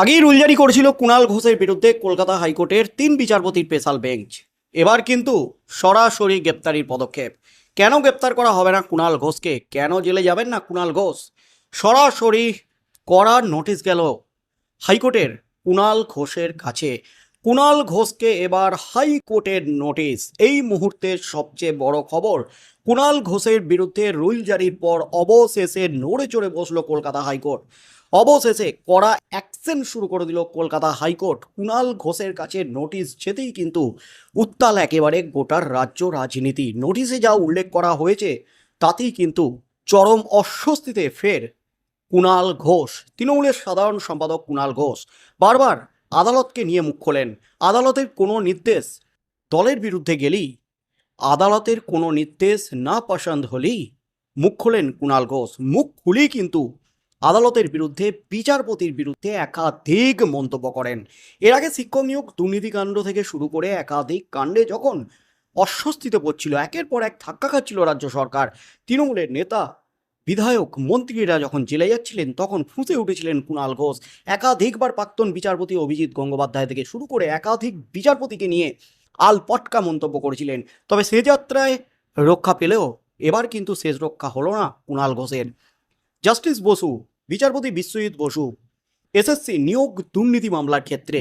আগেই রুল জারি করেছিল কুণাল ঘোষের বিরুদ্ধে কলকাতা হাইকোর্টের তিন বিচারপতির স্পেশাল বেঞ্চ। এবার কিন্তু সরাসরি গ্রেপ্তারির পদক্ষেপ। কেন গ্রেপ্তার করা হবে না কুণাল ঘোষকে? কেন জেলে যাবেন না কুণাল ঘোষ? সরাসরি করার নোটিশ গেল হাইকোর্টের কুণাল ঘোষের কাছে। কুণাল ঘোষকে এবার হাইকোর্টের নোটিশ। এই মুহূর্তের সবচেয়ে বড় খবর, কুণাল ঘোষের বিরুদ্ধে রুল জারির পর অবশেষে নড়ে চড়ে বসল কলকাতা হাইকোর্ট। অবশেষে কড়া অ্যাকশন শুরু করে দিল কলকাতা হাইকোর্ট। কুণাল ঘোষের কাছে নোটিশ যেতেই কিন্তু উত্তাল একেবারে গোটার রাজ্য রাজনীতি। নোটিশে যা উল্লেখ করা হয়েছে, তাতেই কিন্তু চরম অস্বস্তিতে ফের কুণাল ঘোষ। তৃণমূলের সাধারণ সম্পাদক কুণাল ঘোষ বারবার আদালতকে নিয়ে মুখ খোলেন। আদালতের কোনো নির্দেশ, দলের বিরুদ্ধে গেলেই আদালতের কোনো নির্দেশ না পছন্দ হলেই মুখ খোলেন কুণাল ঘোষ। মুখ খুলেই কিন্তু আদালতের বিরুদ্ধে, বিচারপতির বিরুদ্ধে একাধিক মন্তব্য করেন। এর আগে শিক্ষক নিয়োগ দুর্নীতিকাণ্ড থেকে শুরু করে একাধিক কাণ্ডে যখন অস্বস্তিতে পড়ছিল, একের পর এক ধাক্কা খাচ্ছিল রাজ্য সরকার। তৃণমূলের নেতা, বিধায়ক, মন্ত্রীরা যখন জেলে যাচ্ছিলেন, তখন ফুঁসে উঠেছিলেন কুণাল ঘোষ। একাধিকবার প্রাক্তন বিচারপতি অভিজিৎ গঙ্গোপাধ্যায় থেকে শুরু করে একাধিক বিচারপতিকে নিয়ে আল পটকা মন্তব্য করেছিলেন। তবে সে যাত্রায় রক্ষা পেলেও এবার কিন্তু শেষ রক্ষা হলো না কুণাল ঘোষের। জাস্টিস বসু বিচারপতি বিশ্বজিৎ বসু, এসএসসি নিয়োগ দুর্নীতি মামলার ক্ষেত্রে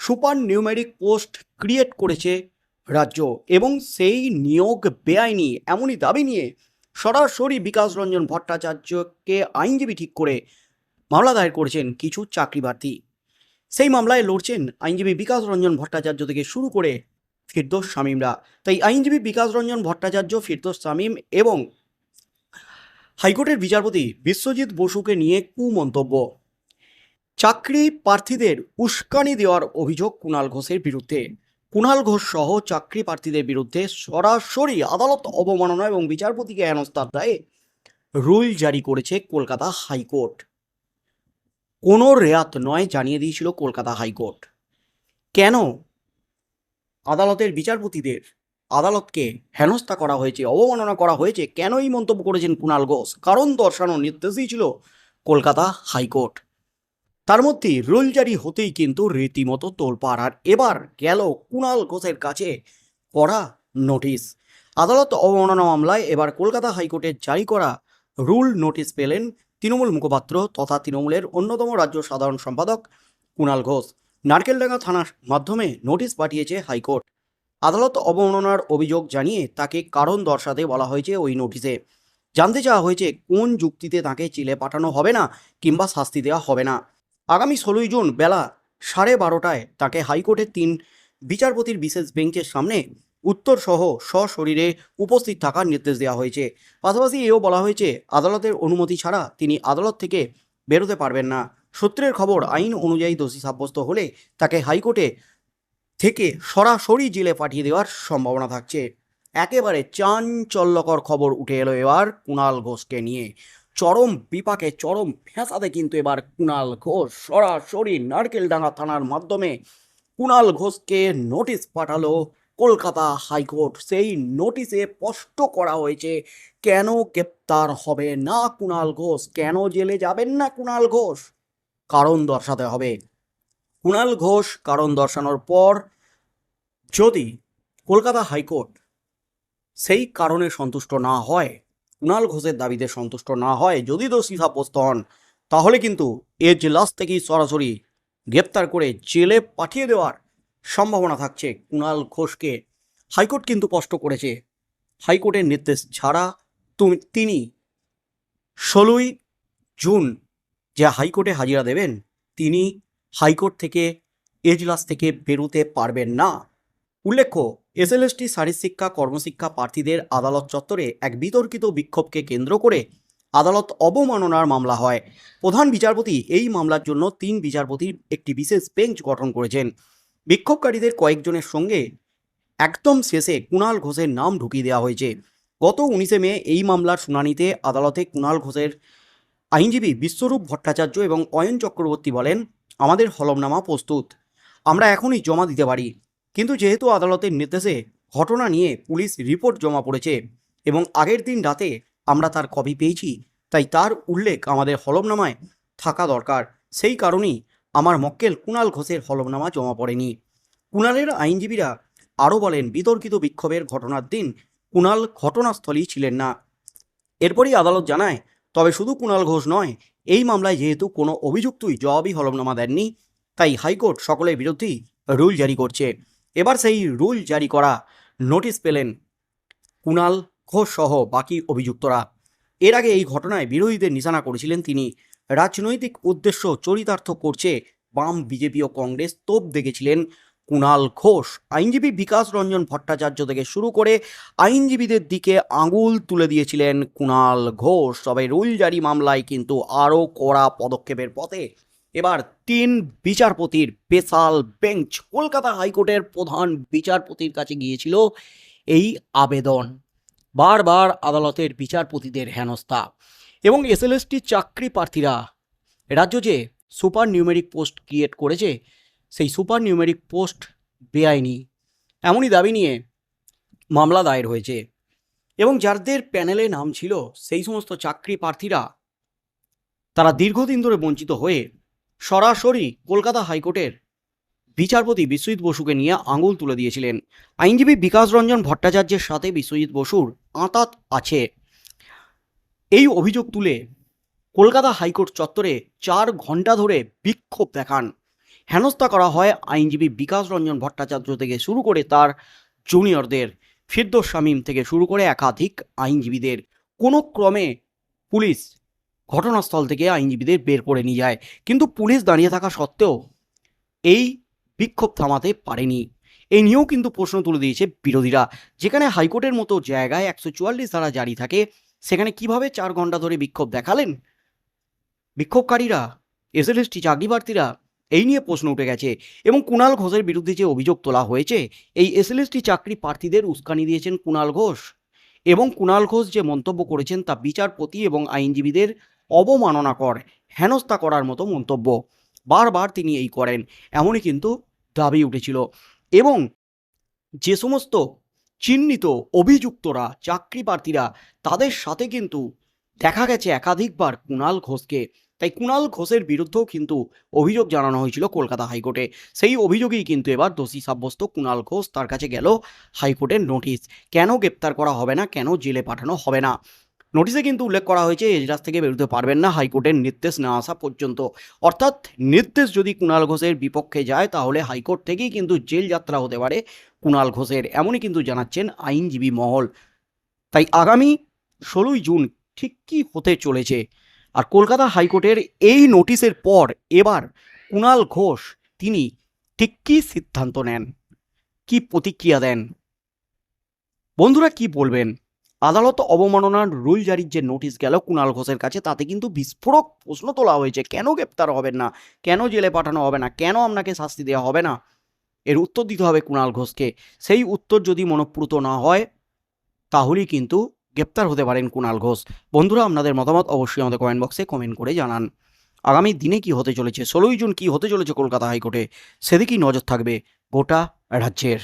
সুপার নিউমেরিক পোস্ট ক্রিয়েট করেছে রাজ্য এবং সেই নিয়োগ বেআইনি এমনই দাবি নিয়ে সরাসরি বিকাশ রঞ্জন ভট্টাচার্যকে আইনজীবী ঠিক করে মামলা দায়ের করেছেন কিছু চাকরি প্রার্থী সেই মামলায় লড়ছেন আইনজীবী বিকাশ রঞ্জন ভট্টাচার্য থেকে শুরু করে ফিরদোস শামীমরা। তাই আইনজীবী বিকাশ রঞ্জন ভট্টাচার্য, ফিরদোস শামীম এবং হাইকোর্টের বিচারপতি বিশ্বজিৎ বসুকে নিয়ে কুমন্তব্য। চাকরি প্রার্থীদের উস্কানি দেওয়ার অভিযোগ কুণাল ঘোষের বিরুদ্ধে। কুণাল ঘোষ সহ চাকরি প্রার্থীদের বিরুদ্ধে সরাসরি আদালত অবমাননা এবং বিচারপতিকে হেনস্থার দায়ে রুল জারি করেছে কলকাতা হাইকোর্ট। কোনো রেয়াত নয় জানিয়ে দিয়েছিল কলকাতা হাইকোর্ট। কেন? আদালতের বিচারপতিদের আদালতকে হেনস্থা করা হয়েছে, অবমাননা করা হয়েছে কেন এই মন্তব্য করেছেন কুণাল ঘোষ? কারণ দর্শানোর নির্দেশ ছিল কলকাতা হাইকোর্ট। তার মধ্যে রুল জারি হতেই কিন্তু রীতিমতো তোলপাড়। আর এবার গেল কুণাল ঘোষের কাছে করা নোটিশ। আদালত অবমাননা মামলায় এবার কলকাতা হাইকোর্টের জারি করা রুল নোটিশ পেলেন তৃণমূল মুখপাত্র তথা তৃণমূলের অন্যতম রাজ্য সাধারণ সম্পাদক কুণাল ঘোষ। নারকেলডাঙ্গা থানার মাধ্যমে নোটিশ পাঠিয়েছে হাইকোর্ট। আদালত অবমাননার অভিযোগ জানিয়ে তাকে কারণ দর্শাতে বলা হয়েছে ওই নোটিশে। জানতে চাওয়া হয়েছে কোন যুক্তিতে তাকে চিলে পাঠানো হবে না কিংবা শাস্তি দেওয়া হবে না। আগামী ষোলোই জুন বেলা সাড়ে বারোটায় তাকে হাইকোর্টের তিন বিচারপতির বিশেষ বেঞ্চের সামনে উত্তর সহ সশরীরে উপস্থিত থাকার নির্দেশ দেওয়া হয়েছে। পাশাপাশি এও বলা হয়েছে, আদালতের অনুমতি ছাড়া তিনি আদালত থেকে বেরোতে পারবেন না। সূত্রের খবর, আইন অনুযায়ী দোষী সাব্যস্ত হলে তাকে হাইকোর্টে থেকে সরাসরি জেলে পাঠিয়ে দেওয়ার সম্ভাবনা থাকছে। একেবারে চাঞ্চল্যকর খবর উঠে এলো এবার কুণাল ঘোষকে নিয়ে। চরম বিপাকে, চরম ফ্যাঁসাতে কিন্তু এবার কুণাল ঘোষ সরাসরি নারকেলডাঙ্গা থানার মাধ্যমে কুণাল ঘোষকে নোটিশ পাঠালো কলকাতা হাইকোর্ট। সেই নোটিশে স্পষ্ট করা হয়েছে, কেন গ্রেপ্তার হবে না কুণাল ঘোষ? কেন জেলে যাবেন না কুণাল ঘোষ? কারণ দর্শাতে হবে। কুণাল ঘোষ কারণ দর্শানোর পর যদি কলকাতা হাইকোর্ট সেই কারণে সন্তুষ্ট না হয়, কুণাল ঘোষের দাবিতে সন্তুষ্ট না হয়, যদি দোষী সাব্যস্ত হন, তাহলে কিন্তু এজলাস থেকেই সরাসরি গ্রেপ্তার করে জেলে পাঠিয়ে দেওয়ার সম্ভাবনা থাকছে কুণাল ঘোষকে। হাইকোর্ট কিন্তু স্পষ্ট করেছে, হাইকোর্টের নির্দেশ ছাড়া তুমি, তিনি ষোলোই জুন যে হাইকোর্টে হাজিরা দেবেন, তিনি হাইকোর্ট থেকে এজলাস থেকে বেরোতে পারবেন না। উল্লেখ্য, এসএলএসটি শারীরশিক্ষা কর্মশিক্ষা প্রার্থীদের আদালত চত্বরে এক বিতর্কিত বিক্ষোভকে কেন্দ্র করে আদালত অবমাননার মামলা হয়। প্রধান বিচারপতি এই মামলার জন্য তিন বিচারপতির একটি বিশেষ বেঞ্চ গঠন করেছেন। বিক্ষোভকারীদের কয়েকজনের সঙ্গে একদম শেষে কুণাল ঘোষের নাম ঢুকিয়ে দেওয়া হয়েছে। গত উনিশে মে এই মামলার শুনানিতে আদালতে কুণাল ঘোষের আইনজীবী বিশ্বরূপ ভট্টাচার্য এবং অয়ন চক্রবর্তী বলেন আমাদের হলফনামা প্রস্তুত। আমরা এখনই জমা দিতে পারি। কিন্তু যেহেতু আদালতের নির্দেশে ঘটনা নিয়ে পুলিশ রিপোর্ট জমা পড়েছে এবং আগের দিন রাতে আমরা তার কপি পেয়েছি, তাই তার উল্লেখ আমাদের হলফনামায় থাকা দরকার। সেই কারণেই আমার মক্কেল কুণাল ঘোষের হলফনামা জমা পড়েনি। কুণালের আইনজীবীরা আরও বলেন, বিতর্কিত বিক্ষোভের ঘটনার দিন কুণাল ঘটনাস্থলেই ছিলেন না। এরপরই আদালত জানায়, তবে শুধু কুণাল ঘোষ নয় এই মামলায় যেহেতু কোনো অভিযুক্তই জবাবি হলফনামা দেননি, তাই হাইকোর্ট সকলের বিরুদ্ধেই রুল জারি করছে। এবার সেই রুল জারি করা নোটিশ পেলেন কুণাল ঘোষ সহ বাকি অভিযুক্তরা। এর আগে এই ঘটনায় বিরোধীদের নিশানা করেছিলেন তিনি। রাজনৈতিক উদ্দেশ্য চরিতার্থ করছে বাম বিজেপি ও কংগ্রেস, তোপ দেখেছিলেন কুণাল ঘোষ, আইনজীবী বিকাশ রঞ্জন ভট্টাচার্য থেকে শুরু করে আইনজীবীদের দিকে আঙুল তুলে দিয়েছিলেন কুণাল ঘোষ। তবে রুল জারি মামলায় কিন্তু আরও কড়া পদক্ষেপের পথে এবার তিন বিচারপতির স্পেশাল বেঞ্চ। কলকাতা হাইকোর্টের প্রধান বিচারপতির কাছে গিয়েছিল এই আবেদন। বারবার আদালতের বিচারপতিদের হেনস্থা এবং এসএলএসটি চাকরি প্রার্থীরা রাজ্য যে সুপার নিউমেরিক পোস্ট ক্রিয়েট করেছে সেই সুপার নিউমেরিক পোস্ট বেআইনি। এমনই দাবি নিয়ে মামলা দায়ের হয়েছে। এবং যাদের প্যানেলে নাম ছিল, সেই সমস্ত চাকরি প্রার্থীরা তারা দীর্ঘদিন ধরে বঞ্চিত হয়ে সরাসরি কলকাতা হাইকোর্টের বিচারপতি বিশ্বজিৎ বসুকে নিয়ে আঙুল তুলে দিয়েছিলেন। আইনজীবী বিকাশ রঞ্জন ভট্টাচার্যের সাথে বিশ্বজিৎ বসুর আঁতাত আছে। এই অভিযোগ তুলে কলকাতা হাইকোর্ট চত্বরে চার ঘণ্টা ধরে বিক্ষোভ দেখান। হেনস্থা করা হয় আইনজীবী বিকাশ রঞ্জন ভট্টাচার্য থেকে শুরু করে তার জুনিয়রদের ফিরদোস শামীম থেকে শুরু করে একাধিক আইনজীবীদের। কোনো ক্রমে পুলিশ ঘটনাস্থল থেকে আইনজীবীদের বের করে নিয়ে যায়, কিন্তু পুলিশ দাঁড়িয়ে থাকা সত্ত্বেও এই বিক্ষোভ থামাতে পারেনি। এই নিয়েও কিন্তু প্রশ্ন তুলে দিয়েছে বিরোধীরা, যেখানে হাইকোর্টের মতো জায়গায় একশো চুয়াল্লিশ ধারা জারি থাকে, সেখানে কীভাবে চার ঘণ্টা ধরে বিক্ষোভ দেখালেন? বিক্ষোভকারীরা, এসএলএসটি চাকরি প্রার্থীরা এই নিয়ে প্রশ্ন উঠে গেছে। এবং কুণাল ঘোষের বিরুদ্ধে যে অভিযোগ তোলা হয়েছে, এই এসএলএসটি চাকরি প্রার্থীদের উস্কানি দিয়েছেন কুণাল ঘোষ। এবং কুণাল ঘোষ যে মন্তব্য করেছেন তা বিচারপতি এবং আইনজীবীদের অবমাননাকর, হেনস্থা করার মতো মন্তব্য। বারবার তিনি এই করেন, এমনই কিন্তু দাবি উঠেছিল। এবং যে সমস্ত চিহ্নিত অভিযুক্তরা, চাকরি প্রার্থীরা, তাদের সাথে কিন্তু দেখা গেছে একাধিকবার কুণাল ঘোষকে। তাই কুণাল ঘোষের বিরুদ্ধেও কিন্তু অভিযোগ জানানো হয়েছিল কলকাতা হাইকোর্টে। সেই অভিযোগেই কিন্তু এবার দোষী সাব্যস্ত কুণাল ঘোষ তার কাছে গেল হাইকোর্টের নোটিশ। কেন গ্রেপ্তার করা হবে না? কেন জেলে পাঠানো হবে না? নোটিশে কিন্তু উল্লেখ করা হয়েছে এজলাস থেকে বেরোতে পারবেন না, হাইকোর্টের নির্দেশ না আসা পর্যন্ত। অর্থাৎ নির্দেশ যদি কুণাল ঘোষের বিপক্ষে যায়, তাহলে হাইকোর্ট থেকেই কিন্তু জেল যাত্রা হতে পারে কুণাল ঘোষের, এমনই কিন্তু জানাচ্ছেন আইনজীবী মহল। তাই আগামী ষোলোই জুন ঠিক কী হতে চলেছে? আর কলকাতা হাইকোর্টের এই নোটিশের পর এবার কুণাল ঘোষ তিনি ঠিক কী সিদ্ধান্ত নেন? কি প্রতিক্রিয়া দেন? বন্ধুরা কি বলবেন? আদালত অবমাননার রুল জারির যে নোটিশ গেল কুণাল ঘোষের কাছে, তাতে কিন্তু বিস্ফোরক প্রশ্ন তোলা হয়েছে। কেন গ্রেপ্তার হবেন না? কেন জেলে পাঠানো হবে না? কেন আপনাকে শাস্তি দেওয়া হবে না? এর উত্তর দিতে হবে কুণাল ঘোষকে। সেই উত্তর যদি মনপ্রুত না হয়, তাহলেই কিন্তু গ্রেপ্তার হতে পারেন কুণাল ঘোষ। বন্ধুরা, আপনাদের মতামত অবশ্যই আমাদের কমেন্ট বক্সে কমেন্ট করে জানান। আগামী দিনে কি হতে চলেছে? ষোলোই জুন কি হতে চলেছে কলকাতা হাইকোর্টে? সেদিকেই নজর থাকবে গোটা রাজ্যের।